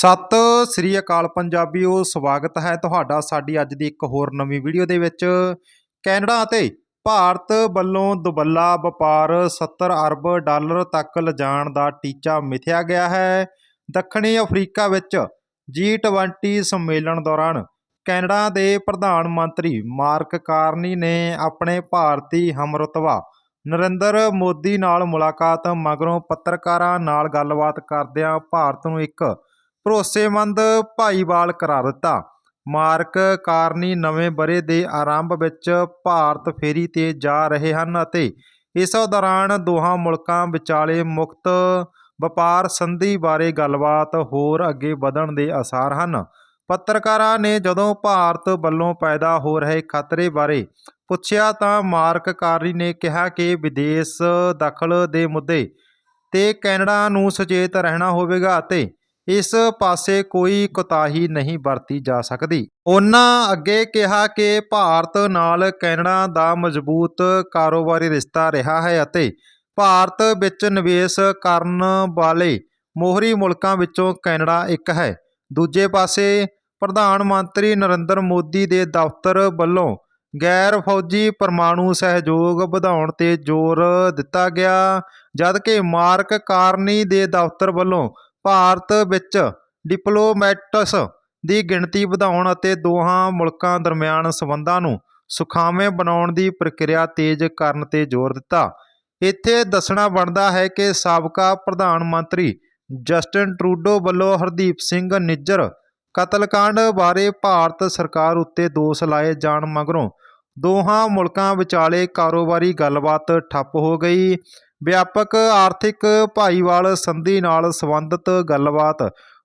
ਸਤਿ ਸ੍ਰੀ ਅਕਾਲ ਪੰਜਾਬੀਓ, ਸਵਾਗਤ ਹੈ ਤੁਹਾਡਾ ਸਾਡੀ ਅੱਜ ਦੀ ਇੱਕ ਹੋਰ ਨਵੀਂ ਵੀਡੀਓ ਦੇ ਵਿੱਚ। ਕੈਨੇਡਾ ਅਤੇ ਭਾਰਤ ਵੱਲੋਂ ਦੁਬੱਲਾ ਵਪਾਰ 70 ਅਰਬ ਡਾਲਰ ਤੱਕ ਲਿਜਾਣ ਦਾ ਟੀਚਾ ਮਿਥਿਆ ਗਿਆ ਹੈ। ਦੱਖਣੀ ਅਫਰੀਕਾ ਵਿੱਚ G20 ਸੰਮੇਲਨ ਦੌਰਾਨ ਕੈਨੇਡਾ ਦੇ ਪ੍ਰਧਾਨ ਮੰਤਰੀ ਮਾਰਕ ਕਾਰਨੀ ਨੇ ਆਪਣੇ ਭਾਰਤੀ ਹਮਰਤਬਾ ਨਰਿੰਦਰ ਮੋਦੀ ਨਾਲ ਮੁਲਾਕਾਤ ਮਗਰੋਂ ਪੱਤਰਕਾਰਾਂ ਨਾਲ ਗੱਲਬਾਤ ਕਰਦਿਆਂ ਭਾਰਤ ਨੂੰ ਇੱਕ ਭਰੋਸੇਮੰਦ ਭਾਈਵਾਲ ਕਰਾ ਦਿੱਤਾ। ਮਾਰਕ ਕਾਰਨੀ ਨਵੇਂ ਬਰੇ ਦੇ ਆਰੰਭ ਵਿੱਚ ਭਾਰਤ ਫੇਰੀ ਤੇ ਜਾ ਰਹੇ ਹਨ ਅਤੇ ਇਸ ਦੌਰਾਨ ਦੋਹਾਂ ਮੁਲਕਾਂ ਵਿਚਾਲੇ ਮੁਕਤ ਵਪਾਰ ਸੰਧੀ ਬਾਰੇ ਗੱਲਬਾਤ ਹੋਰ ਅੱਗੇ ਵਧਣ ਦੇ ਆਸਾਰ ਹਨ। ਪੱਤਰਕਾਰਾਂ ਨੇ ਜਦੋਂ ਭਾਰਤ ਵੱਲੋਂ ਪੈਦਾ ਹੋ ਰਹੇ ਖਤਰੇ ਬਾਰੇ ਪੁੱਛਿਆ ਤਾਂ ਮਾਰਕ ਕਾਰਨੀ ਨੇ ਕਿਹਾ ਕਿ ਵਿਦੇਸ਼ ਦਖਲ ਦੇ ਮੁੱਦੇ ਤੇ ਕੈਨੇਡਾ ਨੂੰ ਸੁਚੇਤ ਰਹਿਣਾ ਹੋਵੇਗਾ ਅਤੇ ਇਸ ਪਾਸੇ ਕੋਈ ਕੋਤਾਹੀ ਨਹੀਂ ਵਰਤੀ ਜਾ ਸਕਦੀ। ਉਹਨਾਂ ਅੱਗੇ ਕਿਹਾ ਕਿ ਭਾਰਤ ਨਾਲ ਕੈਨੇਡਾ ਦਾ ਮਜ਼ਬੂਤ ਕਾਰੋਬਾਰੀ ਰਿਸ਼ਤਾ ਰਿਹਾ ਹੈ ਅਤੇ ਭਾਰਤ ਵਿੱਚ ਨਿਵੇਸ਼ ਕਰਨ ਵਾਲੇ ਮੋਹਰੀ ਮੁਲਕਾਂ ਵਿੱਚੋਂ ਕੈਨੇਡਾ ਇੱਕ ਹੈ। ਦੂਜੇ ਪਾਸੇ ਪ੍ਰਧਾਨ ਮੰਤਰੀ ਨਰਿੰਦਰ ਮੋਦੀ ਦੇ ਦਫ਼ਤਰ ਵੱਲੋਂ ਗੈਰ ਫੌਜੀ ਪਰਮਾਣੂ ਸਹਿਯੋਗ ਵਧਾਉਣ ਤੇ ਜ਼ੋਰ ਦਿੱਤਾ ਗਿਆ, ਜਦਕਿ ਮਾਰਕ ਕਾਰਨੀ ਦੇ ਦਫ਼ਤਰ ਵੱਲੋਂ ਭਾਰਤ ਵਿੱਚ ਡਿਪਲੋਮੈਟਸ ਦੀ ਗਿਣਤੀ ਵਧਾਉਣ ਅਤੇ ਦੋਹਾਂ ਮੁਲਕਾਂ ਦਰਮਿਆਨ ਸਬੰਧਾਂ ਨੂੰ ਸੁਖਾਵੇਂ ਬਣਾਉਣ ਦੀ ਪ੍ਰਕਿਰਿਆ ਤੇਜ਼ ਕਰਨ ਤੇ ਜ਼ੋਰ ਦਿੱਤਾ। ਇੱਥੇ ਦੱਸਣਾ ਬਣਦਾ ਹੈ ਕਿ ਸਾਬਕਾ ਪ੍ਰਧਾਨ ਮੰਤਰੀ ਜਸਟਿਨ ਟਰੂਡੋ ਵੱਲੋਂ ਹਰਦੀਪ ਸਿੰਘ ਨਿੱਜਰ ਕਤਲकांड ਬਾਰੇ ਭਾਰਤ ਸਰਕਾਰ ਉੱਤੇ ਦੋਸ਼ ਲਾਏ ਜਾਣ ਮਗਰੋਂ ਦੋਹਾਂ ਮੁਲਕਾਂ ਵਿਚਾਲੇ ਕਾਰੋਬਾਰੀ ਗੱਲਬਾਤ ਠੱਪ ਹੋ ਗਈ। ਵਿਆਪਕ ਆਰਥਿਕ ਭਾਈਵਾਲ ਸੰਧੀ ਨਾਲ ਸੰਬੰਧਿਤ ਗੱਲਬਾਤ।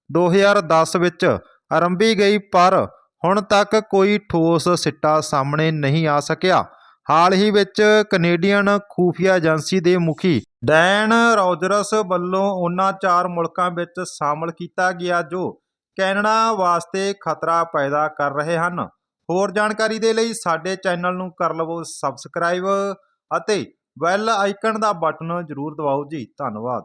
2010 ਵਿੱਚ ਆਰੰਭੀ ਗਈ, ਪਰ ਹੁਣ ਤੱਕ ਕੋਈ ਠੋਸ ਸਿੱਟਾ ਸਾਹਮਣੇ ਨਹੀਂ ਆ ਸਕਿਆ। ਹਾਲ ਹੀ ਵਿੱਚ ਕੈਨੇਡੀਅਨ ਖੂਫੀਆ ਏਜੰਸੀ ਦੇ ਮੁਖੀ ਡੈਨ ਰੌਜਰਸ ਵੱਲੋਂ ਉਹਨਾਂ ਚਾਰ ਮੁਲਕਾਂ ਵਿੱਚ ਸ਼ਾਮਲ ਕੀਤਾ ਗਿਆ, ਜੋ ਕੈਨੇਡਾ ਵਾਸਤੇ ਖਤਰਾ ਪੈਦਾ ਕਰ ਰਹੇ ਹਨ। ਹੋਰ ਜਾਣਕਾਰੀ ਦੇ ਲਈ ਸਾਡੇ ਚੈਨਲ ਨੂੰ ਕਰ ਲਵੋ ਸਬਸਕ੍ਰਾਈਬ ਅਤੇ ਬੈਲ ਆਈਕਨ ਦਾ ਬਟਨ ਜ਼ਰੂਰ ਦਬਾਓ ਜੀ। ਧੰਨਵਾਦ।